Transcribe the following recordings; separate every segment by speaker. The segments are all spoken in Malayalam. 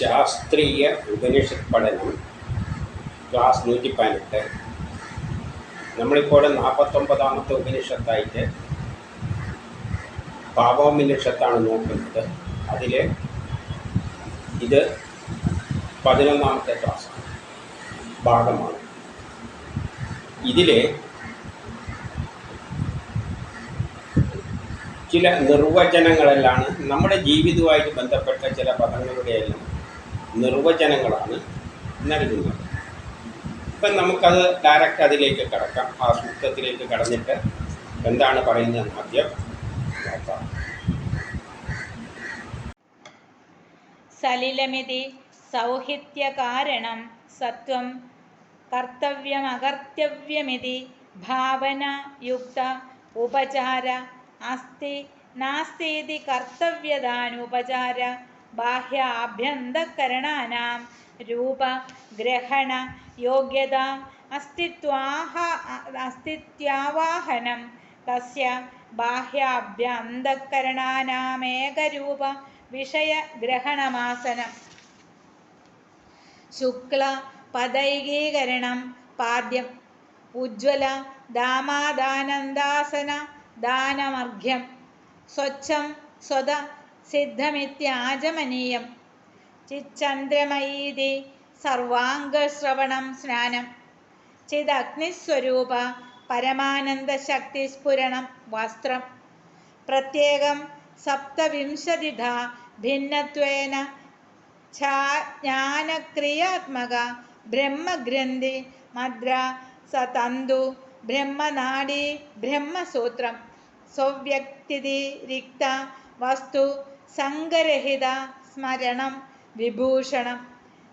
Speaker 1: ശാസ്ത്രീയ ഉപനിഷത്ത് പഠനം ക്ലാസ് നൂറ്റി പതിനെട്ട് നമ്മളിപ്പോൾ നാൽപ്പത്തൊമ്പതാമത്തെ ഉപനിഷത്തായിട്ട് പാപോപനിഷത്താണ് നോക്കുന്നത്. അതിൽ ഇത് പതിനൊന്നാമത്തെ ക്ലാസ് ഭാഗമാണ്. ഇതിൽ ചില നിർവചനങ്ങളെല്ലാം നമ്മുടെ ജീവിതവുമായിട്ട് ബന്ധപ്പെട്ട ചില പദങ്ങളുടെയെല്ലാം നിർവചനങ്ങളാണ് നൽകുന്നത്. ഇപ്പം നമുക്കത് ഡയറക്റ്റ് അതിലേക്ക് കടക്കാം. ആ സൂക്തത്തിലേക്ക് കടന്നിട്ട് എന്താണ് പറയുന്നതെന്ന് ആദ്യം നോക്കാം.
Speaker 2: സലിലമിതി സൗഹിത്യകാരണം സത്വം കർത്തവ്യമകർത്തവ്യമിതി ഭാവനയുക്ത ഉപചാര അസ്തി നാസ്തീതി കർത്തവ്യദാനുപചാര ബാഹ്യാഭ്യന്തകരണാനാം രൂപഗ്രഹണ യോഗ്യത അസ്തിത്വാഹ അസ്തിത്യാവാഹനം തസ്യ ബാഹ്യാഭ്യന്തകരണാനാമേകരൂപ വിഷയഗ്രഹണമാസനം. ശുക്ല പദൈകീകരണം പാദ്യം. ഉജ്ജ്വല ദാമാദാനന്ദാസന ദാനമർഘ്യം. സ്വച്ഛം സ്വത സിദ്ധമിത്യാചമനീയം ചിച്ചന്ദ്രമയീതി സർവാംഗശ്രവണം സ്നാനം. ചിദഗ്നിസ്വരൂപ പരമാനന്ദശക്തിസ്ഫുരണം വസ്ത്രം. പ്രത്യേകം സപ്തവിംശതിധ ഭിന്നത്വേന ജ്ഞാനക്രിയാത്മക ബ്രഹ്മഗ്രന്ഥി മദ്ര സതന്തു ബ്രഹ്മനാഡി ബ്രഹ്മസൂത്രം. സ്വവ്യക്തിരിക്ത വസ്തു സങ്കരഹിത സ്മരണം വിഭൂഷണം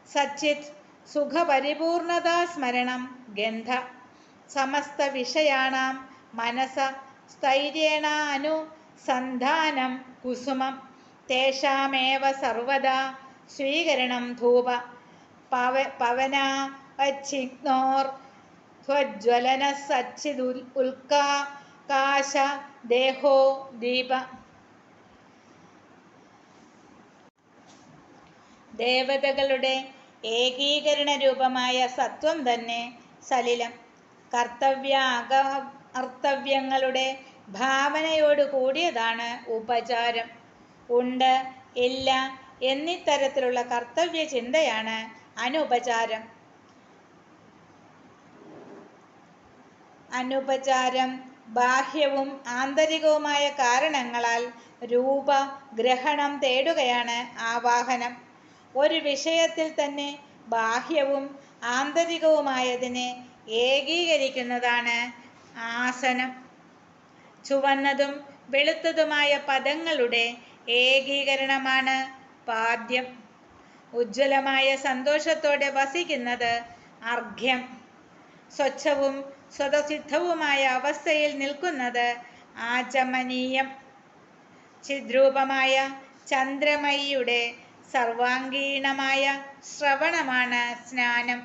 Speaker 2: സച്ചിത് സുഖപരിപൂർണതാ സ്മരണം ഗന്ധ സമസ്ത വിഷയാണാം മനസ സ്ഥൈര്യേണ അനുസന്ധാനം കുസുമം തേഷാമേവ സർവദാ സ്വീകരണം ധൂപ പവ പവന വച്ചിഗ്നോർ ധ്വജ്വലന സച്ചിദുൽ ഉൽക്കാകാശ ദേഹോ ദീപ. ദേവതകളുടെ ഏകീകരണ രൂപമായ സത്വം തന്നെ സലിലം. കർത്തവ്യ അക അർത്തവ്യങ്ങളുടെ ഭാവനയോട് കൂടിയതാണ് ഉപചാരം. ഉണ്ട് ഇല്ല എന്നിത്തരത്തിലുള്ള കർത്തവ്യ ചിന്തയാണ് അനുപചാരം. അനുപചാരം ബാഹ്യവും ആന്തരികവുമായ കാരണങ്ങളാൽ രൂപ ഗ്രഹണം തേടുകയാണ് ആവാഹനം. ഒരു വിഷയത്തിൽ തന്നെ ബാഹ്യവും ആന്തരികവുമായതിനെ ഏകീകരിക്കുന്നതാണ് ആസനം. ചുവന്നതും വെളുത്തതുമായ പദങ്ങളുടെ ഏകീകരണമാണ് പാദ്യം. ഉജ്ജ്വലമായ സന്തോഷത്തോടെ വസിക്കുന്നത് അർഘ്യം. സ്വച്ഛവും സ്വതസിദ്ധവുമായ അവസ്ഥയിൽ നിൽക്കുന്നത് ആചമനീയം. ചിദ്രൂപമായ ചന്ദ്രമയിയുടെ സർവാംഗീണമായ ശ്രവണമാണ് സ്നാനം.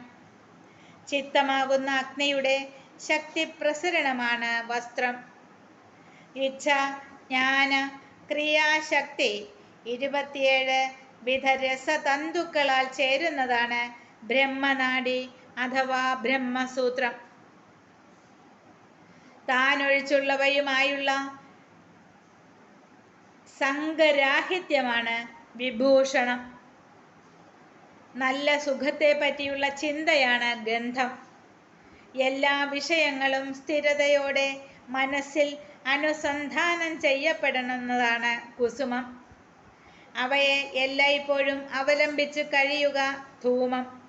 Speaker 2: ചിത്തമാകുന്ന അഗ്നിയുടെ ശക്തി പ്രസരണമാണ് വസ്ത്രം. ഇച്ഛ ജ്ഞാന ക്രിയാശക്തി ഇരുപത്തിയേഴ് വിധ രസതന്തുക്കളാൽ ചേരുന്നതാണ് ബ്രഹ്മനാടി അഥവാ ബ്രഹ്മസൂത്രം. താനൊഴിച്ചുള്ളവയുമായുള്ള സംഘരാഹിത്യമാണ് വിഭൂഷണം. നല്ല സുഖത്തെ പറ്റിയുള്ള ചിന്തയാണ് ഗന്ധം. എല്ലാ വിഷയങ്ങളും സ്ഥിരതയോടെ മനസ്സിൽ അനുസന്ധാനം ചെയ്യപ്പെടണമെന്നതാണ് കുസുമം. അവയെ എല്ലായ്പ്പോഴും അവലംബിച്ച് കഴിയുക ധൂമം.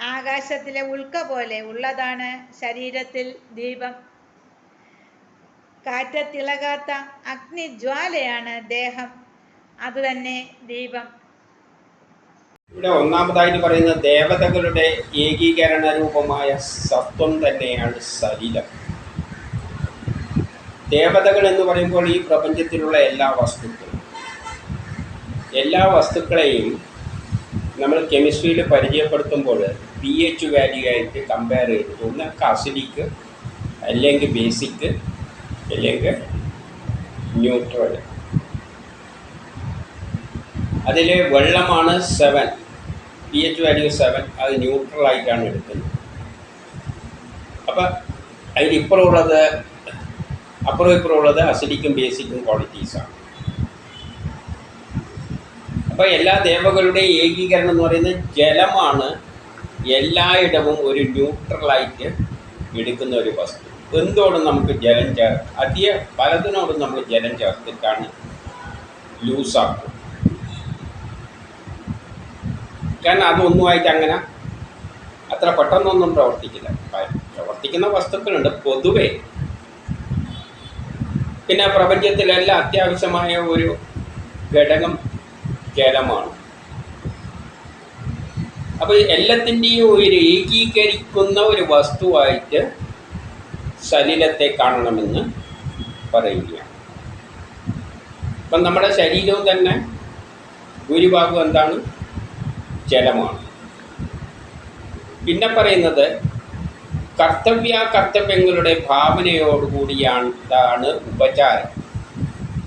Speaker 2: ആകാശത്തിലെ ഉൾക്ക പോലെ ഉള്ളതാണ് ശരീരത്തിൽ ദീപം. കാറ്റത്തിളകാത്ത അഗ്നിജ്വാലയാണ് ദേഹം. അതുതന്നെ ദീപം
Speaker 1: ഇവിടെ ഒന്നാമതായിട്ട് പറയുന്ന ദേവതകളുടെ ഏകീകരണ രൂപമായ സത്വം തന്നെയാണ് സലിലം ദേവതകൾ എന്ന് പറയുമ്പോൾ ഈ പ്രപഞ്ചത്തിലുള്ള എല്ലാ വസ്തുക്കളും. എല്ലാ വസ്തുക്കളെയും നമ്മൾ കെമിസ്ട്രിയിൽ പരിചയപ്പെടുത്തുമ്പോൾ പി എച്ച് വാല്യൂ ആയിട്ട് കമ്പയർ ചെയ്തിട്ട് ഒന്ന് അസിഡിക്ക് അല്ലെങ്കിൽ ബേസിക് അല്ലെങ്കിൽ ന്യൂട്രൽ അതിൽ വെള്ളമാണ് seven P H value seven അത് ന്യൂട്രലായിട്ടാണ് എടുക്കുന്നത്. അപ്പം അതിലിപ്പുറമുള്ളത് അപ്പുറം ഇപ്പുറമുള്ളത് അസിഡിക്കും ബേസിക്കും ക്വാളിറ്റീസാണ് അപ്പോൾ എല്ലാ ദേവകളുടെയും ഏകീകരണം എന്ന് പറയുന്നത് ജലമാണ് എല്ലായിടവും ഒരു ന്യൂട്രലായിട്ട് എടുക്കുന്ന ഒരു വസ്തു. എന്തോടും നമുക്ക് ജലം ചേർ അധിക പലതിനോടും നമ്മൾ ജലം ചേർത്തിട്ടാണ് ലൂസാക്കും കാരണം അതൊന്നുമായിട്ട് അങ്ങനെ അത്ര പെട്ടെന്നൊന്നും പ്രവർത്തിക്കില്ല. പ്രവർത്തിക്കുന്ന വസ്തുക്കളുണ്ട് പൊതുവെ. പിന്നെ പ്രപഞ്ചത്തിലെല്ലാം അത്യാവശ്യമായ ഒരു ഘടകം ജലമാണ്. അപ്പോൾ എല്ലാത്തിന്റെയും ഒരു ഏകീകരിക്കുന്ന ഒരു വസ്തുവായിട്ട് ശരീരത്തെ കാണണമെന്ന് പറയുകയാണ്. അപ്പം നമ്മുടെ ശരീരവും തന്നെ ഭൂരിഭാഗം എന്താണ്? ജലമാണ്. പിന്നെ പറയുന്നത് കർത്തവ്യ കർത്തവ്യങ്ങളുടെ ഭാവനയോടുകൂടിയാണ് ഉപചാരം.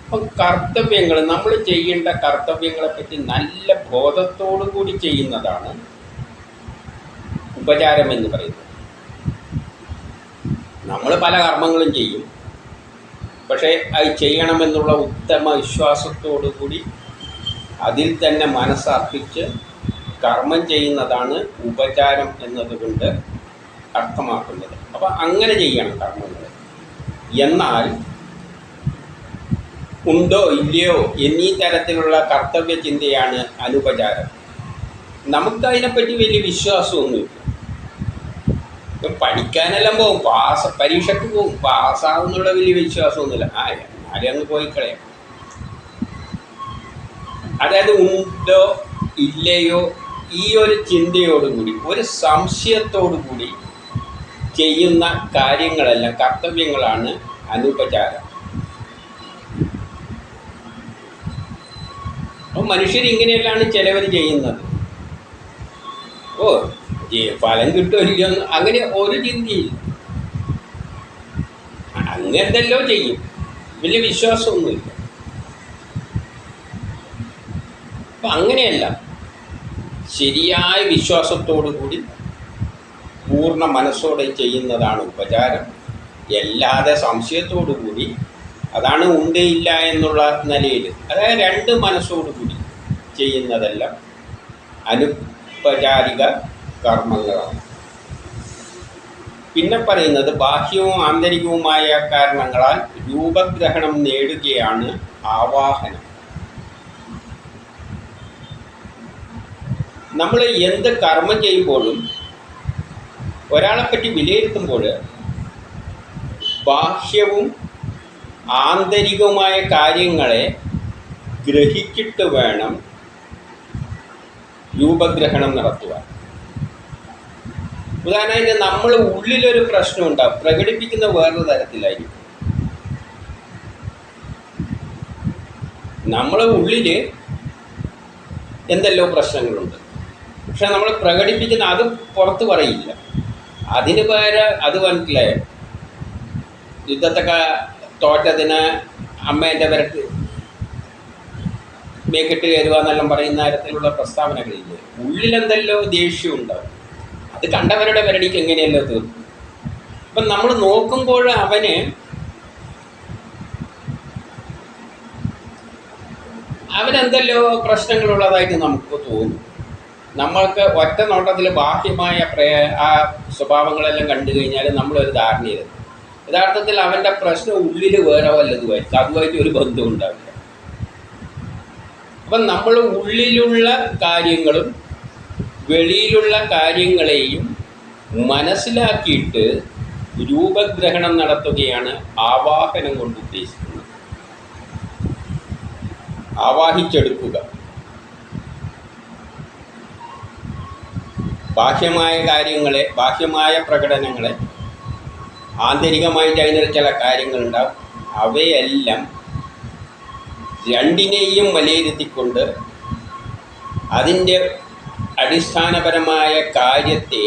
Speaker 1: അപ്പം കർത്തവ്യങ്ങൾ നമ്മൾ ചെയ്യേണ്ട കർത്തവ്യങ്ങളെപ്പറ്റി നല്ല ബോധത്തോടു കൂടി ചെയ്യുന്നതാണ് ഉപചാരം എന്ന് പറയുന്നത്. നമ്മൾ പല കർമ്മങ്ങളും ചെയ്യും. പക്ഷേ അത് ചെയ്യണമെന്നുള്ള ഉത്തമ വിശ്വാസത്തോടു കൂടി അതിൽ തന്നെ മനസ്സർപ്പിച്ച് കർമ്മം ചെയ്യുന്നതാണ് ഉപചാരം എന്നതുകൊണ്ട് അർത്ഥമാക്കുന്നത്. അപ്പോൾ അങ്ങനെ ചെയ്യണം കർമ്മങ്ങൾ എന്നാൽ ഉണ്ടോ ഇല്ലയോ എന്നീ തരത്തിലുള്ള കർത്തവ്യ ചിന്തയാണ് അനുപചാരം. നമുക്കതിനെപ്പറ്റി വലിയ വിശ്വാസമൊന്നുമില്ല. പഠിക്കാനെല്ലാം പോകും പാസ് പരീക്ഷയ്ക്ക് പോകും പാസ്സാവുന്നുള്ള വലിയ വിശ്വാസമൊന്നുമില്ല. ആ എന്നാലും അങ്ങ് പോയി കളയാം. അതായത് ഉണ്ടോ ഇല്ലയോ ഈ ഒരു ചിന്തയോടുകൂടി ഒരു സംശയത്തോടുകൂടി ചെയ്യുന്ന കാര്യങ്ങളെല്ലാം കർത്തവ്യങ്ങളാണ് അനുപചാരം. മനുഷ്യർ ഇങ്ങനെയല്ലാണ് ചിലവർ ചെയ്യുന്നത്. ഓ ഫലം കിട്ടുമല്ലോ അങ്ങനെ ഒരു ചിന്തയില്ല. അങ്ങനെന്തല്ലോ ചെയ്യും. വലിയ വിശ്വാസമൊന്നുമില്ല. അപ്പം അങ്ങനെയല്ല. ശരിയായ വിശ്വാസത്തോടു കൂടി പൂർണ മനസ്സോടെ ചെയ്യുന്നതാണ് ഉപചാരം. എല്ലാതെ സംശയത്തോടു കൂടി അതാണ് ഉണ്ടയില്ല എന്നുള്ള നിലയിൽ അതായത് രണ്ട് മനസ്സോടു കൂടി ചെയ്യുന്നതെല്ലാം അനുപചാരിക കർമ്മങ്ങളാണ്. പിന്നെ പറയുന്നത് ബാഹ്യവും ആന്തരികവുമായ കാരണങ്ങളാൽ രൂപഗ്രഹണം നേടുകയാണ് ആവാഹനം. നമ്മൾ എന്ത് കർമ്മം ചെയ്യുമ്പോഴും ഒരാളെപ്പറ്റി വിലയിരുത്തുമ്പോൾ ബാഹ്യവും ആന്തരികവുമായ കാര്യങ്ങളെ ഗ്രഹിച്ചിട്ട് വേണം രൂപഗ്രഹണം നടത്തുവാൻ. ഉദാഹരണമായിട്ട് നമ്മൾ ഉള്ളിലൊരു പ്രശ്നം ഉണ്ടാവും പ്രകടിപ്പിക്കുന്ന വേറൊരു തരത്തിലായിരിക്കും. നമ്മളെ ഉള്ളിൽ എന്തെല്ലോ പ്രശ്നങ്ങളുണ്ട്. പക്ഷെ നമ്മൾ പ്രകടിപ്പിക്കുന്ന അത് പുറത്ത് പറയില്ല. അതിന് പകരം അത് മനസ്സിലായ. യുദ്ധത്തൊക്കെ തോറ്റതിന് അമ്മേന്റെ വിരട്ട് മേക്കിട്ട് കയറുക എന്നെല്ലാം പറയുന്ന തരത്തിലുള്ള പ്രസ്താവനകളില്ലേ? ഉള്ളിലെന്തല്ലോ ദേഷ്യം ഉണ്ടാവും അത് കണ്ടവരുടെ വിരടിക്ക് എങ്ങനെയല്ലോ തീർക്കും അപ്പം നമ്മൾ നോക്കുമ്പോൾ അവന് അവനെന്തല്ലോ പ്രശ്നങ്ങളുള്ളതായിട്ട് നമുക്ക് തോന്നും. നമ്മൾക്ക് ഒറ്റ നോട്ടത്തിൽ ബാഹ്യമായ പ്രയ ആ സ്വഭാവങ്ങളെല്ലാം കണ്ടു കഴിഞ്ഞാൽ നമ്മളൊരു ധാരണയിലെത്തും യഥാർത്ഥത്തിൽ അവന്റെ പ്രശ്നം ഉള്ളിൽ വേറെ വല്ലതുമായിരിക്കും. അതുമായിട്ട് ഒരു ബന്ധം ഉണ്ടാവില്ല. അപ്പം നമ്മൾ ഉള്ളിലുള്ള കാര്യങ്ങളും വെളിയിലുള്ള കാര്യങ്ങളെയും മനസ്സിലാക്കിയിട്ട് രൂപഗ്രഹണം നടത്തുകയാണ് ആവാഹനം കൊണ്ട് ഉദ്ദേശിക്കുന്നത്. ആവാഹിച്ചെടുക്കുക. ബാഹ്യമായ കാര്യങ്ങളെ ബാഹ്യമായ പ്രകടനങ്ങളെ ആന്തരികമായിട്ട് അതിനൊരു ചില കാര്യങ്ങളുണ്ടാവും. അവയെല്ലാം രണ്ടിനെയും വിലയിരുത്തിക്കൊണ്ട് അതിന്റെ അടിസ്ഥാനപരമായ കാര്യത്തെ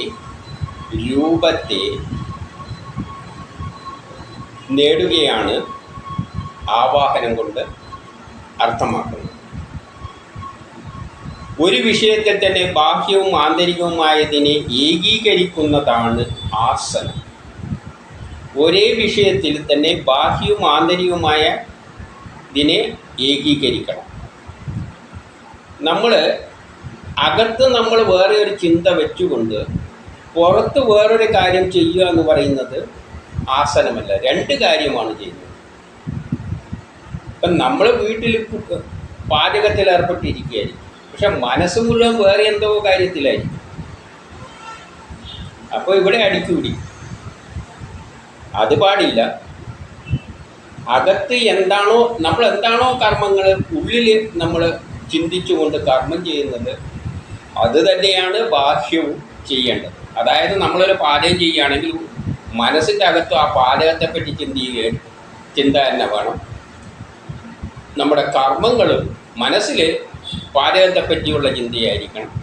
Speaker 1: രൂപത്തെ നേടുകയാണ് ആവാഹനം കൊണ്ട് അർത്ഥമാക്കുന്നത്. ഒരു വിഷയത്തിൽ തന്നെ ബാഹ്യവും ആന്തരികവുമായതിനെ ഏകീകരിക്കുന്നതാണ് ആസനം. ഒരേ വിഷയത്തിൽ തന്നെ ബാഹ്യവും ആന്തരികവുമായ ഇതിനെ ഏകീകരിക്കണം. നമ്മൾ അകത്ത് നമ്മൾ വേറെ ഒരു ചിന്ത വെച്ചുകൊണ്ട് പുറത്ത് വേറൊരു കാര്യം ചെയ്യുക എന്ന് പറയുന്നത് ആസനമല്ല. രണ്ട് കാര്യമാണ് ചെയ്യുന്നത്. ഇപ്പം നമ്മൾ വീട്ടിൽ പാചകത്തിൽ ഏർപ്പെട്ടിരിക്കുകയായിരിക്കും. പക്ഷെ മനസ്സ് മുഴുവൻ വേറെ എന്തോ കാര്യത്തിലായിരിക്കും. അപ്പോൾ ഇവിടെ അടിക്കൂടി. അത് പാടില്ല. അകത്ത് എന്താണോ നമ്മൾ എന്താണോ കർമ്മങ്ങൾ ഉള്ളിൽ നമ്മൾ ചിന്തിച്ചുകൊണ്ട് കർമ്മം ചെയ്യുന്നത് അത് തന്നെയാണ് ബാഹ്യവും ചെയ്യേണ്ടത്. അതായത് നമ്മളൊരു പാചകം ചെയ്യുകയാണെങ്കിൽ മനസ്സിന്റെ അകത്തും ആ പാചകത്തെപ്പറ്റി ചിന്തിക്കുകയും ചിന്ത തന്നെ വേണം. നമ്മുടെ കർമ്മങ്ങളും മനസ്സിൽ പാചകത്തെപ്പറ്റിയുള്ള ചിന്തയായിരിക്കണം.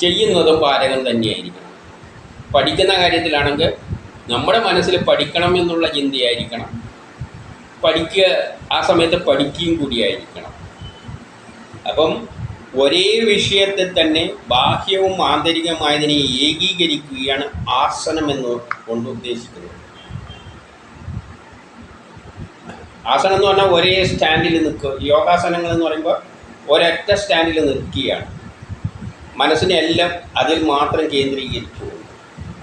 Speaker 1: ചെയ്യുന്നതും പാചകം തന്നെയായിരിക്കണം. പഠിക്കുന്ന കാര്യത്തിലാണെങ്കിൽ നമ്മുടെ മനസ്സിൽ പഠിക്കണം എന്നുള്ള ചിന്തയായിരിക്കണം. പഠിക്കുക ആ സമയത്ത് പഠിക്കുകയും കൂടിയായിരിക്കണം. അപ്പം ഒരേ വിഷയത്തിൽ തന്നെ ബാഹ്യവും ആന്തരികമായതിനെ ഏകീകരിക്കുകയാണ് ആസനം എന്ന് കൊണ്ട് ഉദ്ദേശിക്കുന്നത്. ആസനം എന്ന് പറഞ്ഞാൽ ഒരേ സ്റ്റാൻഡിൽ നിൽക്കുക. യോഗാസനങ്ങൾ എന്ന് പറയുമ്പോൾ ഒരൊറ്റ സ്റ്റാൻഡിൽ നിൽക്കുകയാണ്. മനസ്സിനെ എല്ലാം അതിൽ മാത്രം കേന്ദ്രീകരിച്ചു.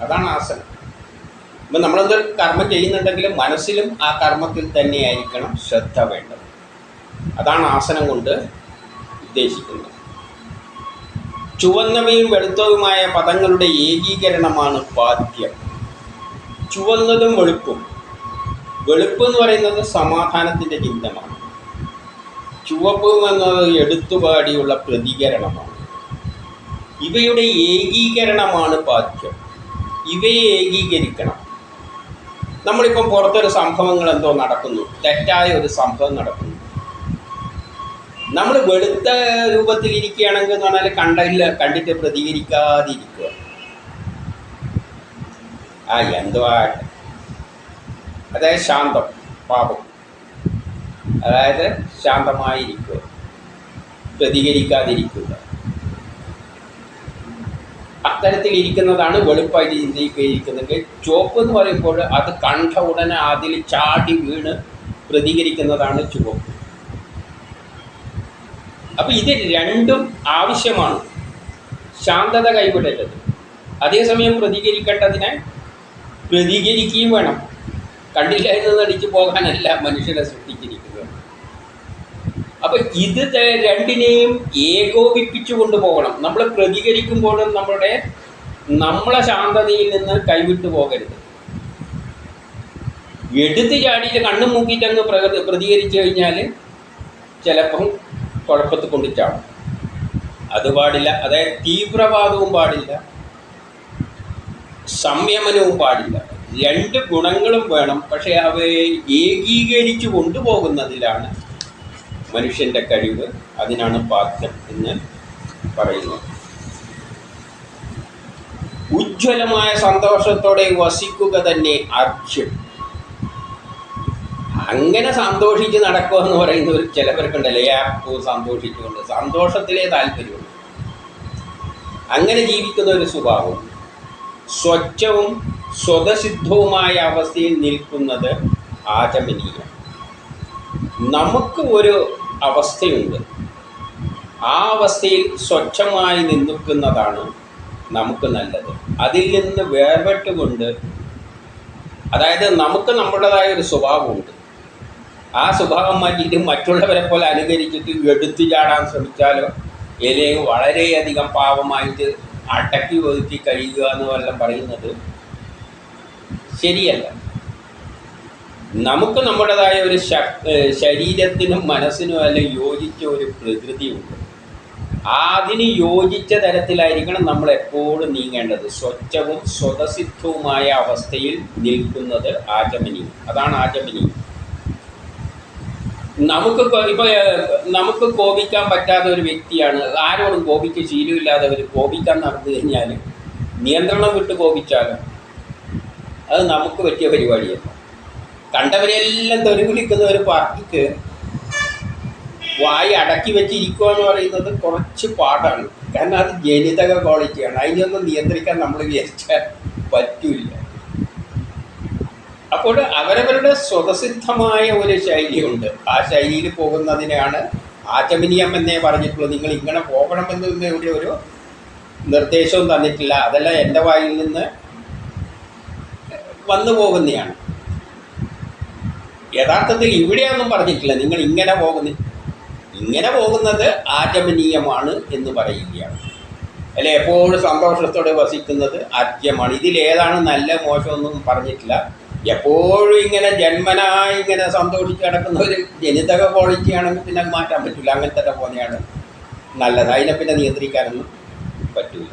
Speaker 1: അതാണ് ആസനം. ഇപ്പം നമ്മളെന്തൊരു കർമ്മം ചെയ്യുന്നുണ്ടെങ്കിൽ മനസ്സിലും ആ കർമ്മത്തിൽ തന്നെയായിരിക്കണം ശ്രദ്ധ വേണ്ടത്. അതാണ് ആസനം കൊണ്ട് ഉദ്ദേശിക്കുന്നത്. ചുവന്നവയും വെളുത്തവുമായ പദങ്ങളുടെ ഏകീകരണമാണ് പാദ്യം ചുവന്നതും വെളുപ്പും. വെളുപ്പ് എന്ന് പറയുന്നത് സമാധാനത്തിന്റെ ചിഹ്നമാണ് ചുവപ്പ് എന്നത് എടുത്തുപാടിയുള്ള പ്രതികരണമാണ്. ഇവയുടെ ഏകീകരണമാണ് പാദ്യം ഇവയെ ഏകീകരിക്കണം. നമ്മളിപ്പം പുറത്തൊരു സംഭവങ്ങൾ എന്തോ നടക്കുന്നു. തെറ്റായ ഒരു സംഭവം നടക്കുന്നു. നമ്മൾ വെളുത്ത രൂപത്തിൽ ഇരിക്കുകയാണെങ്കിൽ എന്ന് പറഞ്ഞാൽ കണ്ടില്ല കണ്ടിട്ട് പ്രതികരിക്കാതിരിക്കുക. ആ എന്തുവാ അതായത് ശാന്തം പാപം. അതായത് ശാന്തമായിരിക്കുക പ്രതികരിക്കാതിരിക്കുക. അത്തരത്തിൽ ഇരിക്കുന്നതാണ് വെളുപ്പായിട്ട് ചിന്തിക്കുകയിരിക്കുന്നെങ്കിൽ ചുവപ്പ് എന്ന് പറയുമ്പോൾ അത് കണ്ട ഉടനെ അതിൽ ചാടി വീണ് പ്രതികരിക്കുന്നതാണ് ചുവപ്പ്. അപ്പം ഇത് രണ്ടും ആവശ്യമാണ്. ശാന്തത കൈവിടരുത്. അതേസമയം പ്രതികരിക്കേണ്ടതിനെ പ്രതികരിക്കുകയും വേണം. കണ്ടില്ല അടിച്ചു പോകാനല്ല മനുഷ്യനെ സൃഷ്ടിച്ചിരിക്കുന്നത്. അപ്പം ഇത് രണ്ടിനെയും ഏകോപിപ്പിച്ചു കൊണ്ടുപോകണം. നമ്മൾ പ്രതികരിക്കുമ്പോഴും നമ്മുടെ നമ്മളെ ശാന്തതയിൽ നിന്ന് കൈവിട്ടു പോകരുത്. എടുത്ത് ചാടിയിട്ട് കണ്ണും മൂക്കിയിട്ട് അങ്ങ് പ്രതികരിച്ചു കഴിഞ്ഞാൽ ചിലപ്പം കുഴപ്പത്തിൽ കൊണ്ട് ചാടും. അത് പാടില്ല. അതായത് തീവ്രവാദവും പാടില്ല. സംയമനവും പാടില്ല. രണ്ട് ഗുണങ്ങളും വേണം. പക്ഷേ അവയെ ഏകീകരിച്ചു കൊണ്ടുപോകുന്നതിലാണ് മനുഷ്യന്റെ കഴിവ്. അതിനാണ് പാത്രം എന്ന് പറയുന്നത്. ഉജ്ജ്വലമായ സന്തോഷത്തോടെ വസിക്കുക തന്നെ അർജ്യം അങ്ങനെ സന്തോഷിച്ച് നടക്കുക എന്ന് പറയുന്ന ഒരു ചിലവർക്കുണ്ടല്ലേ? ആപ്പോ സന്തോഷിച്ചുകൊണ്ട്. സന്തോഷത്തിലേ താല്പര്യമുണ്ട് അങ്ങനെ ജീവിക്കുന്ന ഒരു സ്വഭാവം. സ്വച്ഛവും സ്വതസിദ്ധവുമായ അവസ്ഥയിൽ നിൽക്കുന്നത് ആചമനീയം. നമുക്ക് ഒരു അവസ്ഥയുണ്ട്. ആ അവസ്ഥയിൽ സ്വച്ഛമായി നിൽക്കുന്നതാണ് നമുക്ക് നല്ലത്. അതിൽ നിന്ന് വേർപെട്ടുകൊണ്ട് അതായത് നമുക്ക് നമ്മുടേതായ ഒരു സ്വഭാവമുണ്ട്. ആ സ്വഭാവം മാറ്റിയിട്ട് മറ്റുള്ളവരെ പോലെ അനുകരിച്ചിട്ട് എടുത്തു ചാടാൻ ശ്രമിച്ചാലോ ഇലയും വളരെയധികം പാവമായിട്ട് അടക്കി ഒതുക്കി കഴിയുക എന്ന് വല്ലതും പറയുന്നത് ശരിയല്ല. നമുക്ക് നമ്മുടേതായ ഒരു ശരീരത്തിനും മനസ്സിനും എല്ലാം യോജിച്ച ഒരു പ്രകൃതിയുണ്ട്. അതിന് യോജിച്ച തരത്തിലായിരിക്കണം നമ്മൾ എപ്പോഴും നീങ്ങേണ്ടത്. സ്വച്ഛവും സ്വതസിദ്ധവുമായ അവസ്ഥയിൽ നിൽക്കുന്നത് ആചമനീയം. അതാണ് ആചമനീയം. നമുക്ക് ഇപ്പൊ നമുക്ക് കോപിക്കാൻ പറ്റാത്ത ഒരു വ്യക്തിയാണ്. ആരോടും കോപിക്ക് ശീലമില്ലാത്തവർ കോപിക്കാൻ നടന്നു കഴിഞ്ഞാൽ നിയന്ത്രണം വിട്ട് കോപിച്ചാലോ? അത് നമുക്ക് പറ്റിയ പരിപാടിയല്ല. കണ്ടവരെല്ലാം തെറി വിളിക്കുന്ന ഒരു പാർട്ടിക്ക് വായി അടക്കി വെച്ചിരിക്കുക എന്ന് പറയുന്നത് കുറച്ച് പാടാണ്. കാരണം അത് ജനിതക ക്വാളിറ്റിയാണ് അതിനൊന്നും നിയന്ത്രിക്കാൻ നമ്മൾ വിചാരിച്ചാൽ പറ്റില്ല. അപ്പോൾ അവരവരുടെ സ്വതസിദ്ധമായ ഒരു ശൈലിയുണ്ട്. ആ ശൈലിയിൽ പോകുന്നതിനാണ് ആചമനീയം എന്നേ പറഞ്ഞിട്ടുള്ളൂ നിങ്ങൾ ഇങ്ങനെ പോകണമെന്ന് ഇവിടെ ഒരു നിർദ്ദേശവും തന്നിട്ടില്ല. അതെല്ലാം എന്റെ വായിൽ നിന്ന് വന്നു പോകുന്നതാണ് യഥാർത്ഥത്തിൽ ഇവിടെയൊന്നും പറഞ്ഞിട്ടില്ല. നിങ്ങൾ ഇങ്ങനെ പോകുന്നു ഇങ്ങനെ പോകുന്നത് ആചമനീയമാണ് എന്ന് പറയുകയാണ്. അല്ലെ? എപ്പോഴും സന്തോഷത്തോടെ വസിക്കുന്നത് ആദ്യമാണ് ഇതിലേതാണ് നല്ല മോശമൊന്നും പറഞ്ഞിട്ടില്ല. എപ്പോഴും ഇങ്ങനെ ജന്മനാ ഇങ്ങനെ സന്തോഷിച്ച് കിടക്കുന്ന ഒരു ജനിതക ക്വാളിറ്റി ആണെങ്കിൽ പിന്നെ മാറ്റാൻ പറ്റില്ല അങ്ങനത്തെ പോലെയാണ് നല്ലത്. അതിനെ പിന്നെ നിയന്ത്രിക്കാനൊന്നും പറ്റില്ല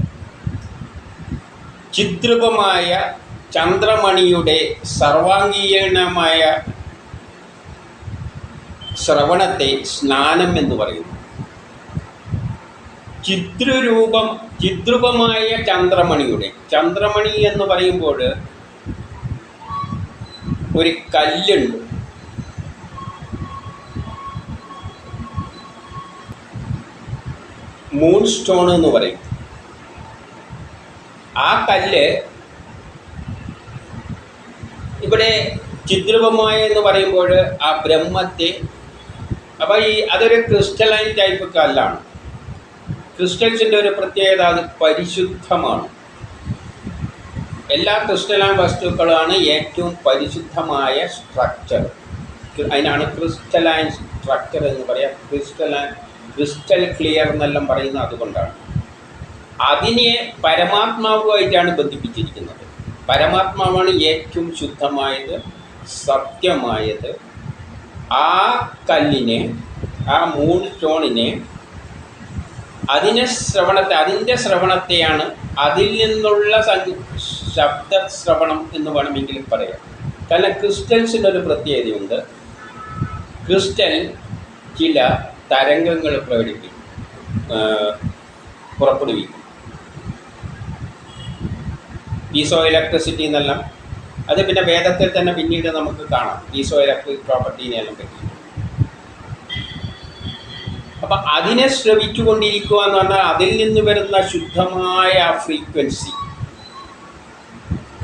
Speaker 1: ചിദ്രൂപമായ ചന്ദ്രമണിയുടെ സർവാംഗീയമായ ശ്രവണത്തെ സ്നാനം എന്ന് പറയുന്നു. ചിത്രരൂപം ചിദ്രൂപമായ ചന്ദ്രമണിയുടെ ചന്ദ്രമണി എന്ന് പറയുമ്പോൾ ഒരു കല്ലുണ്ട്. മൂൺ സ്റ്റോൺ എന്ന് പറയും. ആ കല്ല് ഇവിടെ ചിദ്രൂപമായ എന്ന് പറയുമ്പോൾ ആ ബ്രഹ്മത്തെ അപ്പോൾ ഈ അതൊരു ക്രിസ്റ്റലൈൻ ടൈപ്പ് കല്ലാണ്. ക്രിസ്റ്റൽസിന്റെ ഒരു പ്രത്യേകത അത് പരിശുദ്ധമാണ്. എല്ലാ ക്രിസ്റ്റലാം വസ്തുക്കളാണ് ഏറ്റവും പരിശുദ്ധമായ സ്ട്രക്ചർ അതിനാണ് ക്രിസ്റ്റലൈൻ സ്ട്രക്ചർ എന്ന് പറയാം. ക്രിസ്റ്റലൈൻ ക്രിസ്റ്റൽ ക്ലിയർ എന്നെല്ലാം പറയുന്നത് അതുകൊണ്ടാണ്. അതിനെ പരമാത്മാവുമായിട്ടാണ് ബന്ധിപ്പിച്ചിരിക്കുന്നത്. പരമാത്മാവാണ് ഏറ്റവും ശുദ്ധമായത് സത്യമായത്. ആ കല്ലിനെ ആ മൂൺ സ്റ്റോണിനെ അതിനെ ശ്രവണത്തെ അതിന്റെ ശ്രവണത്തെയാണ് അതിൽ നിന്നുള്ള സംഗ- ശബ്ദ ശ്രവണം എന്ന് വേണമെങ്കിൽ പറയാം. കാരണം ഒരു പ്രത്യേകതയുണ്ട്. ക്രിസ്റ്റൽ ചില തരംഗങ്ങൾ പ്രകടിപ്പിക്കും. പുറപ്പെടുവിക്കും. പീസോ ഇലക്ട്രിസിറ്റി എന്നെല്ലാം. അത് പിന്നെ വേദത്തിൽ തന്നെ പിന്നീട് നമുക്ക് കാണാം. പീസോ ഇലക്ട്രിക് പ്രോപ്പർട്ടീനെല്ലാം പറ്റി. അപ്പം അതിനെ ശ്രവിച്ചുകൊണ്ടിരിക്കുക എന്ന് പറഞ്ഞാൽ അതിൽ നിന്ന് വരുന്ന ശുദ്ധമായ ഫ്രീക്വൻസി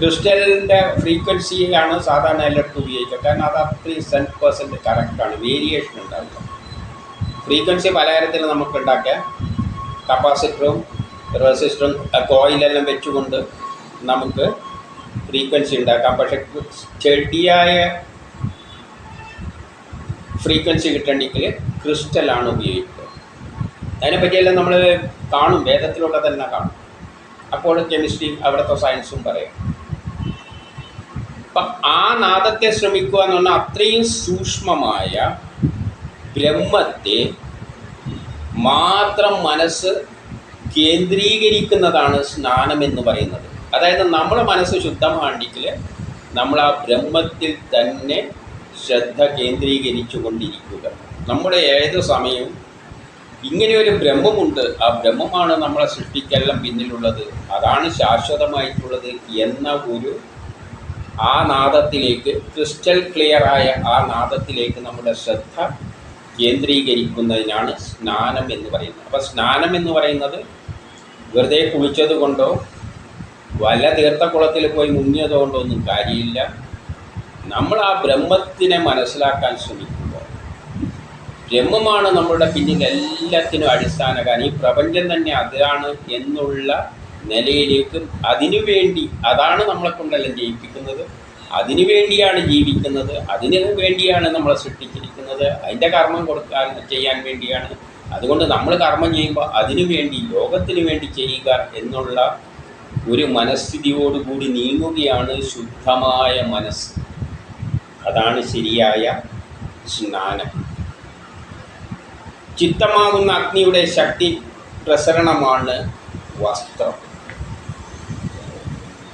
Speaker 1: ക്രിസ്റ്റലിന്റെ ഫ്രീക്വൻസിയാണ് സാധാരണ എല്ലായിടത്തും ഉപയോഗിക്കുക. കാരണം അത് അത്രയും സെന്റ് പെർസെന്റ് കറക്റ്റാണ് വേരിയേഷൻ ഉണ്ടാവില്ല. ഫ്രീക്വൻസി പലതരത്തിൽ നമുക്ക് ഉണ്ടാക്കാം. കപ്പാസിറ്ററും റെസിസ്റ്ററും കോയിലെല്ലാം വെച്ചുകൊണ്ട് നമുക്ക് ഫ്രീക്വൻസി ഉണ്ടാക്കാം. പക്ഷെ ചെടിയായ ഫ്രീക്വൻസി കിട്ടണമെങ്കിൽ ക്രിസ്റ്റലാണ് ഉപയോഗിക്കുക. അതിനെപ്പറ്റിയെല്ലാം നമ്മൾ കാണും വേദത്തിലൂടെ തന്നെ കാണും. അപ്പോൾ കെമിസ്ട്രിയും അവിടുത്തെ സയൻസും പറയാം. അപ്പം ആ നാദത്തെ ശ്രമിക്കുക എന്ന് പറഞ്ഞാൽ അത്രയും സൂക്ഷ്മമായ ബ്രഹ്മത്തെ മാത്രം മനസ്സ് കേന്ദ്രീകരിക്കുന്നതാണ് സ്നാനം എന്ന് പറയുന്നത്. അതായത് നമ്മുടെ മനസ്സ് ശുദ്ധമാണെങ്കിൽ നമ്മൾ ആ ബ്രഹ്മത്തിൽ തന്നെ ശ്രദ്ധ കേന്ദ്രീകരിച്ചു കൊണ്ടിരിക്കുക നമ്മുടെ ഏത് സമയവും ഇങ്ങനെ ഒരു ബ്രഹ്മമുണ്ട്. ആ ബ്രഹ്മമാണ് നമ്മളെ സൃഷ്ടിക്കെല്ലാം പിന്നിലുള്ളത്. അതാണ് ശാശ്വതമായിട്ടുള്ളത് എന്ന ഒരു ആ നാദത്തിലേക്ക് ക്രിസ്റ്റൽ ക്ലിയർ ആയ ആ നാദത്തിലേക്ക് നമ്മുടെ ശ്രദ്ധ കേന്ദ്രീകരിക്കുന്നതിനാണ് സ്നാനം എന്ന് പറയുന്നത്. അപ്പോൾ സ്നാനം എന്ന് പറയുന്നത് വെറുതെ കുളിച്ചത് കൊണ്ടോ വല്ല തീർത്ഥക്കുളത്തിൽ പോയി മുങ്ങിയത് കൊണ്ടോ ഒന്നും കാര്യമില്ല. നമ്മൾ ആ ബ്രഹ്മത്തിനെ മനസ്സിലാക്കാൻ ശ്രമിക്കുമ്പോൾ ബ്രഹ്മമാണ് നമ്മളുടെ പിന്നിൽ എല്ലാത്തിനും അടിസ്ഥാന കാരണം ഈ പ്രപഞ്ചം തന്നെ അതാണ് എന്നുള്ള നിലയിലേക്ക് അതിനു വേണ്ടി അതാണ് നമ്മളെ കൊണ്ടെല്ലാം ജയിപ്പിക്കുന്നത്. അതിനു വേണ്ടിയാണ് ജീവിക്കുന്നത്. അതിനു വേണ്ടിയാണ് നമ്മളെ സൃഷ്ടിച്ചിരിക്കുന്നത്. അതിന്റെ കർമ്മം കൊടുക്കാൻ ചെയ്യാൻ വേണ്ടിയാണ്. അതുകൊണ്ട് നമ്മൾ കർമ്മം ചെയ്യുമ്പോൾ അതിനു വേണ്ടി ലോകത്തിന് വേണ്ടി ചെയ്യുക എന്നുള്ള ഒരു മനസ്ഥിതിയോടുകൂടി നീങ്ങുകയാണ് ശുദ്ധമായ മനസ്സ്. അതാണ് ശരിയായ സ്നാനം. ചിത്തമാകുന്ന അഗ്നിയുടെ ശക്തി പ്രസരണമാണ് വസ്ത്രം.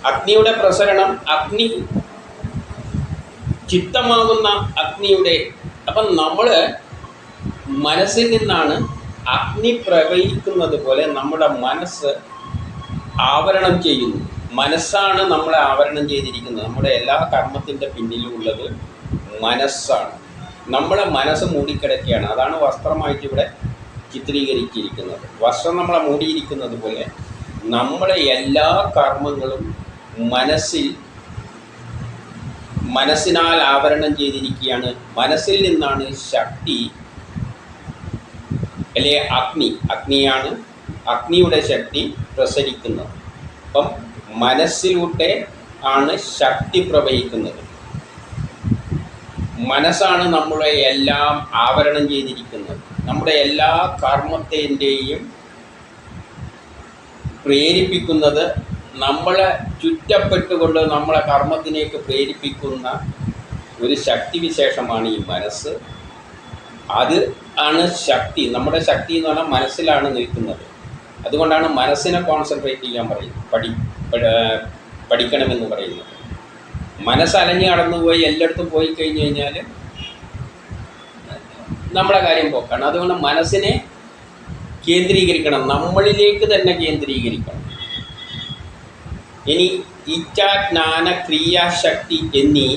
Speaker 1: അഗ്നിയുടെ പ്രസരണം അഗ്നി ചിത്തമാകുന്ന അഗ്നിയുടെ. അപ്പം നമ്മൾ മനസ്സിൽ നിന്നാണ് അഗ്നി പ്രവഹിക്കുന്നത് പോലെ നമ്മുടെ മനസ്സ് ആവരണം ചെയ്യുന്നു. മനസ്സാണ് നമ്മളെ ആവരണം ചെയ്തിരിക്കുന്നത്. നമ്മുടെ എല്ലാ കർമ്മത്തിന്റെ പിന്നിലുള്ളത് മനസ്സാണ്. നമ്മളെ മനസ്സ് മൂടിക്കിടക്കുകയാണ്. അതാണ് വസ്ത്രമായിട്ട് ഇവിടെ ചിത്രീകരിച്ചിരിക്കുന്നത്. വസ്ത്രം നമ്മളെ മൂടിയിരിക്കുന്നത് പോലെ നമ്മളെ എല്ലാ കർമ്മങ്ങളും മനസ്സിൽ മനസ്സിനാൽ ആവരണം ചെയ്തിരിക്കുകയാണ്. മനസ്സിൽ നിന്നാണ് ശക്തി അല്ലെ അഗ്നി. അഗ്നിയാണ് അഗ്നിയുടെ ശക്തി പ്രസരിക്കുന്നത്. അപ്പം മനസ്സിലൂടെ ആണ് ശക്തി പ്രവഹിക്കുന്നത്. മനസ്സാണ് നമ്മളെ എല്ലാം ആവരണം ചെയ്തിരിക്കുന്നത്. നമ്മുടെ എല്ലാ കർമ്മത്തിന്റെയും പ്രേരിപ്പിക്കുന്നത് നമ്മളെ ചുറ്റപ്പെട്ടുകൊണ്ട് നമ്മളെ കർമ്മത്തിലേക്ക് പ്രേരിപ്പിക്കുന്ന ഒരു ശക്തിവിശേഷമാണ് ഈ മനസ്സ്. അത് ആണ് ശക്തി. നമ്മുടെ ശക്തി എന്ന് പറഞ്ഞാൽ മനസ്സിലാണ് നിൽക്കുന്നത്. അതുകൊണ്ടാണ് മനസ്സിനെ കോൺസെൻട്രേറ്റ് ചെയ്യാൻ പറയുന്നത് പഠി പഠ- പഠിക്കണമെന്ന് പറയുന്നത്. മനസ്സലഞ്ഞ് കടന്നുപോയി എല്ലായിടത്തും പോയി കഴിഞ്ഞു കഴിഞ്ഞാൽ നമ്മുടെ കാര്യം പോക്കാണ്. അതുകൊണ്ട് മനസ്സിനെ കേന്ദ്രീകരിക്കണം. നമ്മളിലേക്ക് തന്നെ കേന്ദ്രീകരിക്കണം. ഇനി ഇച്ഛ ക്രിയാശക്തി എന്നീ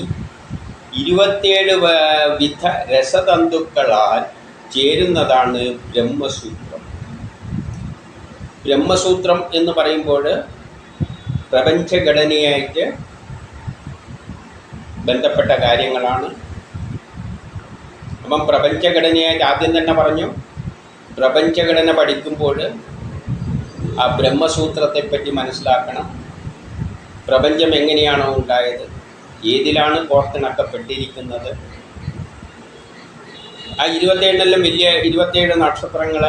Speaker 1: ഇരുപത്തേഴ് വിധ രസതന്തുക്കളാൽ ചേരുന്നതാണ് ബ്രഹ്മസൂത്രം. ബ്രഹ്മസൂത്രം എന്ന് പറയുമ്പോൾ പ്രപഞ്ചഘടനയായിട്ട് ബന്ധപ്പെട്ട കാര്യങ്ങളാണ്. അപ്പം പ്രപഞ്ചഘടനയായിട്ട് ആദ്യം തന്നെ പറഞ്ഞു. പ്രപഞ്ചഘടന പഠിക്കുമ്പോൾ ആ ബ്രഹ്മസൂത്രത്തെപ്പറ്റി മനസ്സിലാക്കണം. പ്രപഞ്ചം എങ്ങനെയാണോ ഉണ്ടായത്? ഏതിലാണ് കോർത്തിണക്കപ്പെട്ടിരിക്കുന്നത് ആ ഇരുപത്തേഴിനെല്ലാം വലിയ ഇരുപത്തേഴ് നക്ഷത്രങ്ങൾ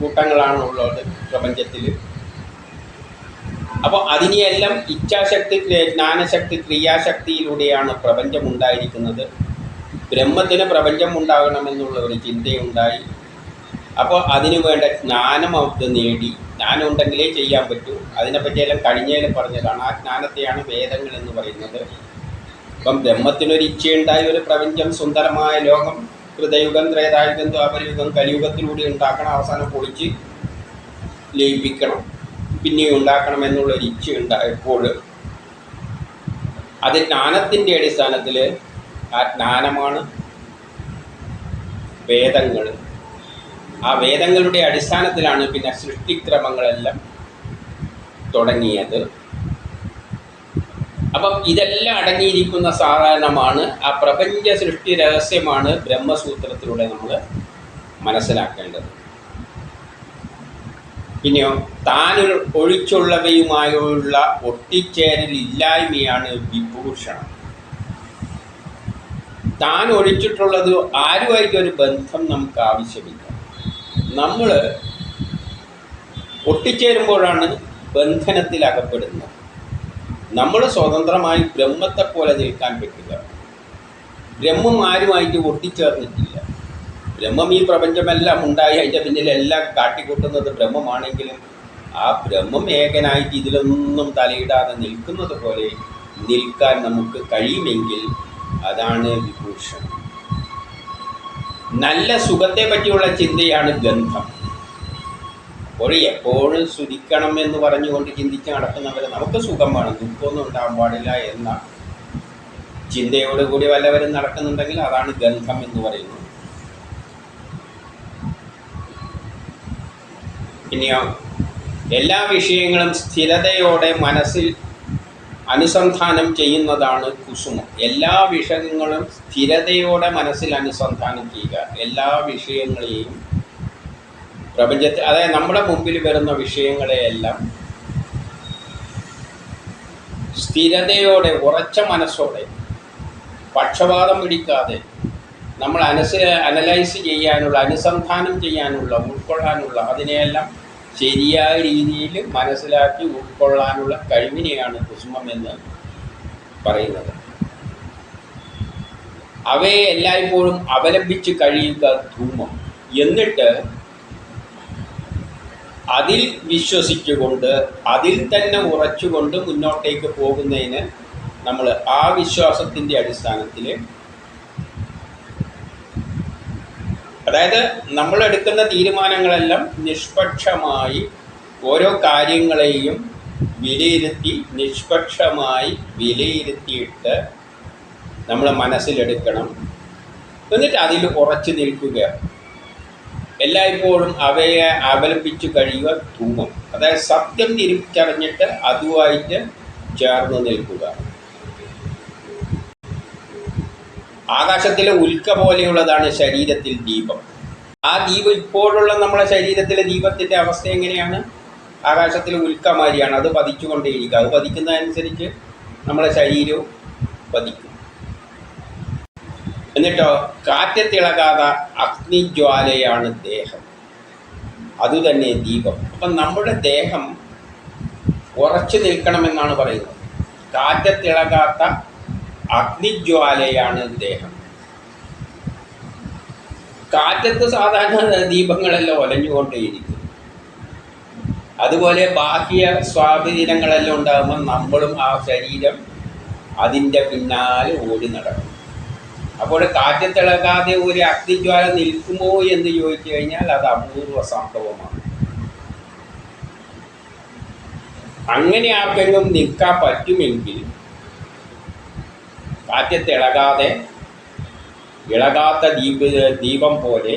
Speaker 1: കൂട്ടങ്ങളാണ് ഉള്ളത് പ്രപഞ്ചത്തിൽ. അപ്പോൾ അതിനെയെല്ലാം ഇച്ഛാശക്തി ജ്ഞാനശക്തി ക്രിയാശക്തിയിലൂടെയാണ് പ്രപഞ്ചം ഉണ്ടായിരിക്കുന്നത്. ബ്രഹ്മത്തിന് പ്രപഞ്ചം ഉണ്ടാകണമെന്നുള്ള ഒരു ചിന്തയുണ്ടായി. അപ്പോൾ അതിനു വേണ്ട ജ്ഞാനം അവർക്ക് നേടി. ജ്ഞാനം ഉണ്ടെങ്കിലേ ചെയ്യാൻ പറ്റൂ. അതിനെപ്പറ്റിയെല്ലാം കഴിഞ്ഞതിൽ പറഞ്ഞതാണ്. ആ ജ്ഞാനത്തെയാണ് വേദങ്ങൾ എന്ന് പറയുന്നത്. ഇപ്പം ബ്രഹ്മത്തിനൊരു ഇച്ഛയുണ്ടായ ഒരു പ്രപഞ്ചം സുന്ദരമായ ലോകം ഹൃദയുഗം ത്രേതായുഗം ദ്വാപരയുഗം കലിയുഗത്തിലൂടെ ഉണ്ടാക്കണം അവസാനം പൊളിച്ച് ലയിപ്പിക്കണം. പിന്നെ ഉണ്ടാക്കണം എന്നുള്ളൊരു ഇച്ഛ ഉണ്ടായപ്പോൾ അത് ജ്ഞാനത്തിന്റെ അടിസ്ഥാനത്തിൽ ആ ജ്ഞാനമാണ് വേദങ്ങൾ. ആ വേദങ്ങളുടെ അടിസ്ഥാനത്തിലാണ് പിന്നെ സൃഷ്ടിക്രമങ്ങളെല്ലാം തുടങ്ങിയത്. അപ്പം ഇതെല്ലാം അടങ്ങിയിരിക്കുന്ന സാധാരണമാണ്. ആ പ്രപഞ്ച സൃഷ്ടി രഹസ്യമാണ് ബ്രഹ്മസൂത്രത്തിലൂടെ നമ്മൾ മനസ്സിലാക്കേണ്ടത്. പിന്നെയോ താൻ ഒഴിച്ചുള്ളവയുമായുള്ള ഒട്ടിച്ചേരൽ ഇല്ലായ്മയാണ് വിഭൂഷണം. താൻ ഒഴിച്ചിട്ടുള്ളത് ആരുമായിട്ട് ഒരു ബന്ധം നമുക്ക് ആവശ്യമില്ല. നമ്മൾ ഒട്ടിച്ചേരുമ്പോഴാണ് ബന്ധനത്തിൽ അകപ്പെടുന്നത് നമ്മൾ സ്വതന്ത്രമായി ബ്രഹ്മത്തെ പോലെ നിൽക്കാൻ പറ്റില്ല. ബ്രഹ്മം ആരുമായിട്ട് ഒട്ടിച്ചേർന്നിട്ടില്ല. ബ്രഹ്മം ഈ പ്രപഞ്ചമെല്ലാം ഉണ്ടായി അതിന്റെ പിന്നിലെല്ലാം കാട്ടിക്കൂട്ടുന്നത് ബ്രഹ്മമാണെങ്കിലും ആ ബ്രഹ്മം ഏകനായിട്ട് ഇതിലൊന്നും തലയിടാതെ നിൽക്കുന്നത് പോലെ നിൽക്കാൻ നമുക്ക് കഴിയുമെങ്കിൽ അതാണ് വിഭൂഷണം. നല്ല സുഖത്തെ പറ്റിയുള്ള ചിന്തയാണ് ഗന്ധം. അപ്പോൾ എപ്പോഴും സുഖിക്കണം എന്ന് പറഞ്ഞുകൊണ്ട് ചിന്തിച്ച് നടക്കുന്നവർ നമുക്ക് സുഖം വേണം ദുഃഖമൊന്നും ഉണ്ടാകാൻ പാടില്ല എന്ന ചിന്തയോടുകൂടി വല്ലവരും നടക്കുന്നുണ്ടെങ്കിൽ അതാണ് ഗന്ധം എന്ന് പറയുന്നത്. പിന്നെയോ എല്ലാ വിഷയങ്ങളും സ്ഥിരതയോടെ മനസ്സിൽ അനുസന്ധാനം ചെയ്യുന്നതാണ് കുസുമം. എല്ലാ വിഷയങ്ങളും സ്ഥിരതയോടെ മനസ്സിൽ അനുസന്ധാനം ചെയ്യുക. എല്ലാ വിഷയങ്ങളെയും പ്രപഞ്ചത്തിൽ അതായത് നമ്മുടെ മുമ്പിൽ വരുന്ന വിഷയങ്ങളെയെല്ലാം സ്ഥിരതയോടെ ഉറച്ച മനസ്സോടെ പക്ഷപാതം പിടിക്കാതെ നമ്മൾ അനസ് അനലൈസ് ചെയ്യാനുള്ള അനുസന്ധാനം ചെയ്യാനുള്ള ഉൾക്കൊള്ളാനുള്ള അതിനെയെല്ലാം ശരിയായ രീതിയിൽ മനസ്സിലാക്കി ഉൾക്കൊള്ളാനുള്ള കഴിവിനെയാണ് കുസുമം എന്ന് പറയുന്നത്. അവയെ എല്ലായ്പ്പോഴും അവലംബിച്ച് കഴിയുക ധൂമം. എന്നിട്ട് അതിൽ വിശ്വസിച്ചുകൊണ്ട് അതിൽ തന്നെ ഉറച്ചുകൊണ്ട് മുന്നോട്ടേക്ക് പോകുന്നതിന് നമ്മൾ ആ വിശ്വാസത്തിന്റെ അടിസ്ഥാനത്തിൽ അതായത് നമ്മൾ എടുക്കുന്ന തീരുമാനങ്ങളെല്ലാം നിഷ്പക്ഷമായി ഓരോ കാര്യങ്ങളെയും വിലയിരുത്തി നിഷ്പക്ഷമായി വിലയിരുത്തിയിട്ട് നമ്മൾ മനസ്സിലെടുക്കണം. എന്നിട്ട് അതിൽ ഉറച്ചു നിൽക്കുക. എല്ലായ്പ്പോഴും അവയെ അവലംബിച്ചു കഴിയുക തൂങ്ങും. അതായത് സത്യം തിരിച്ചറിഞ്ഞിട്ട് അതുമായിട്ട് ചേർന്ന് നിൽക്കുക. ആകാശത്തിലെ ഉൽക്ക പോലെയുള്ളതാണ് ശരീരത്തിൽ ദീപം. ആ ദീപം ഇപ്പോഴുള്ള നമ്മളെ ശരീരത്തിലെ ദീപത്തിന്റെ അവസ്ഥ എങ്ങനെയാണ്? ആകാശത്തിലെ ഉൽക്കമാരിയാണ് അത് പതിച്ചുകൊണ്ടേയിരിക്കുക. അത് പതിക്കുന്നതനുസരിച്ച് നമ്മളെ ശരീരവും പതിക്കും. എന്നിട്ടോ കാറ്റത്തിളകാത അഗ്നിജ്വാലയാണ് ദേഹം. അതുതന്നെ ദീപം. അപ്പം നമ്മുടെ ദേഹം ഉറച്ചു നിൽക്കണമെന്നാണ് പറയുന്നത്. കാറ്റത്തിളകാത്ത അഗ്നിജ്വാലയാണ് ദേഹം കാറ്റത്ത് സാധാരണ ദീപങ്ങളെല്ലാം ഒലഞ്ഞുകൊണ്ടേയിരിക്കും. അതുപോലെ ബാഹ്യ സ്വാധീനങ്ങളെല്ലാം ഉണ്ടാകുമ്പോൾ നമ്മളും ആ ശരീരം അതിന്റെ പിന്നാലെ ഓടി നടക്കും. അപ്പോൾ കാറ്റത്തിളകാതെ ഒരു അഗ്നിജ്വാല നിൽക്കുമോ എന്ന് ചോദിച്ചു കഴിഞ്ഞാൽ അത് അപൂർവ സംഭവമാണ്. അങ്ങനെ ആർക്കെങ്കിലും നിൽക്കാൻ പറ്റുമെങ്കിൽ കാറ്റത്തിളകാതെ ഇളകാത്ത ദീപ ദീപം പോലെ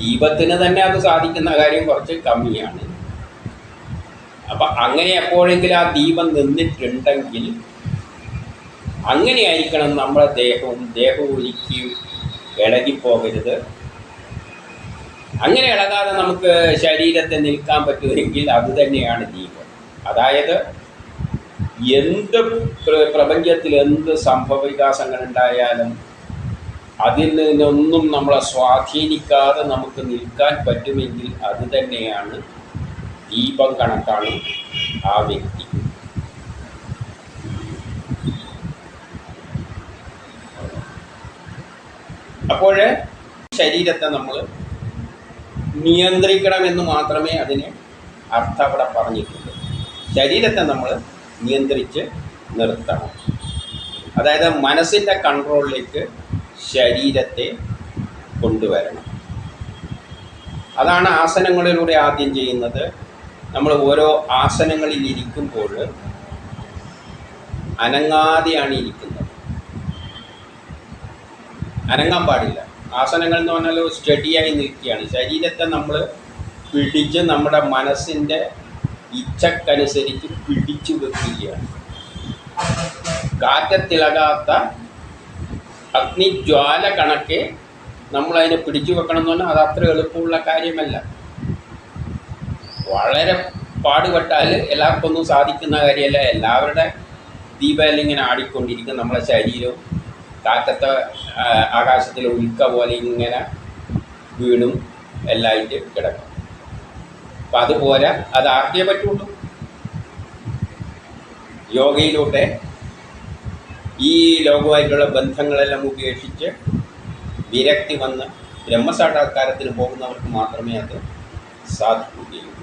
Speaker 1: ദീപത്തിന് തന്നെ അത് സാധിക്കുന്ന കാര്യം കുറച്ച് കമ്മിയാണ്. അപ്പം അങ്ങനെ എപ്പോഴെങ്കിലും ആ ദീപം നിന്നിട്ടുണ്ടെങ്കിൽ അങ്ങനെയായിരിക്കണം നമ്മുടെ ദേഹവും ദേഹവും ഒരിക്കലും ഇളകിപ്പോകരുത്. അങ്ങനെ ഇളകാതെ നമുക്ക് ശരീരത്തെ നിൽക്കാൻ പറ്റുമെങ്കിൽ അത് തന്നെയാണ് ദീപം. അതായത് എന്ത് പ്രപഞ്ചത്തിൽ എന്ത് സംഭവവികാസങ്ങൾ ഉണ്ടായാലും അതിൽ നിന്നൊന്നും നമ്മളെ സ്വാധീനിക്കാതെ നമുക്ക് നിൽക്കാൻ പറ്റുമെങ്കിൽ അത് തന്നെയാണ് ദീപം കണക്കാണ് ആ വ്യക്തി. അപ്പോൾ ശരീരത്തെ നമ്മൾ നിയന്ത്രിക്കണമെന്ന് മാത്രമേ അതിന് അർത്ഥം അവിടെ പറഞ്ഞിട്ടുള്ളൂ. ശരീരത്തെ നമ്മൾ നിയന്ത്രിച്ച് നിർത്തണം. അതായത് മനസ്സിന്റെ കൺട്രോളിലേക്ക് ശരീരത്തെ കൊണ്ടുവരണം. അതാണ് ആസനങ്ങളിലൂടെ ആദ്യം ചെയ്യുന്നത്. നമ്മൾ ഓരോ ആസനങ്ങളിൽ ഇരിക്കുമ്പോൾ അനങ്ങാതെയാണ് ഇരിക്കുന്നത്. അനങ്ങാൻ പാടില്ല. ആസനങ്ങൾ എന്ന് പറഞ്ഞാൽ സ്റ്റഡിയായി നിൽക്കുകയാണ്. ശരീരത്തെ നമ്മൾ പിടിച്ച് നമ്മുടെ മനസ്സിന്റെ ഇച്ഛക്കനുസരിച്ച് പിടിച്ചു വെക്കുകയാണ്. കാറ്റത്തിളകാത്ത അഗ്നിജ്വാല കണക്കെ നമ്മളതിനെ പിടിച്ചു വെക്കണം എന്ന് പറഞ്ഞാൽ അത് അത്ര എളുപ്പമുള്ള കാര്യമല്ല. വളരെ പാടുപെട്ടാൽ എല്ലാവർക്കും ഒന്നും സാധിക്കുന്ന കാര്യമല്ല. എല്ലാവരുടെ ദീപം ഇങ്ങനെ ആടിക്കൊണ്ടിരിക്കും. നമ്മളെ ശരീരവും കാറ്റത്തെ ആകാശത്തിലെ ഉൽക്ക പോലെ ഇങ്ങനെ വീണും എല്ലായിട്ട് കിടക്കും. അപ്പം അതുപോലെ അത് ആർക്കേ പറ്റുള്ളൂ? യോഗയിലൂടെ ഈ ലോകമായിട്ടുള്ള ബന്ധങ്ങളെല്ലാം ഉപേക്ഷിച്ച് വിരക്തി വന്ന് ബ്രഹ്മസാക്ഷാത്കാരത്തിന് പോകുന്നവർക്ക് മാത്രമേ അത് സാധിക്കുകയുള്ളൂ.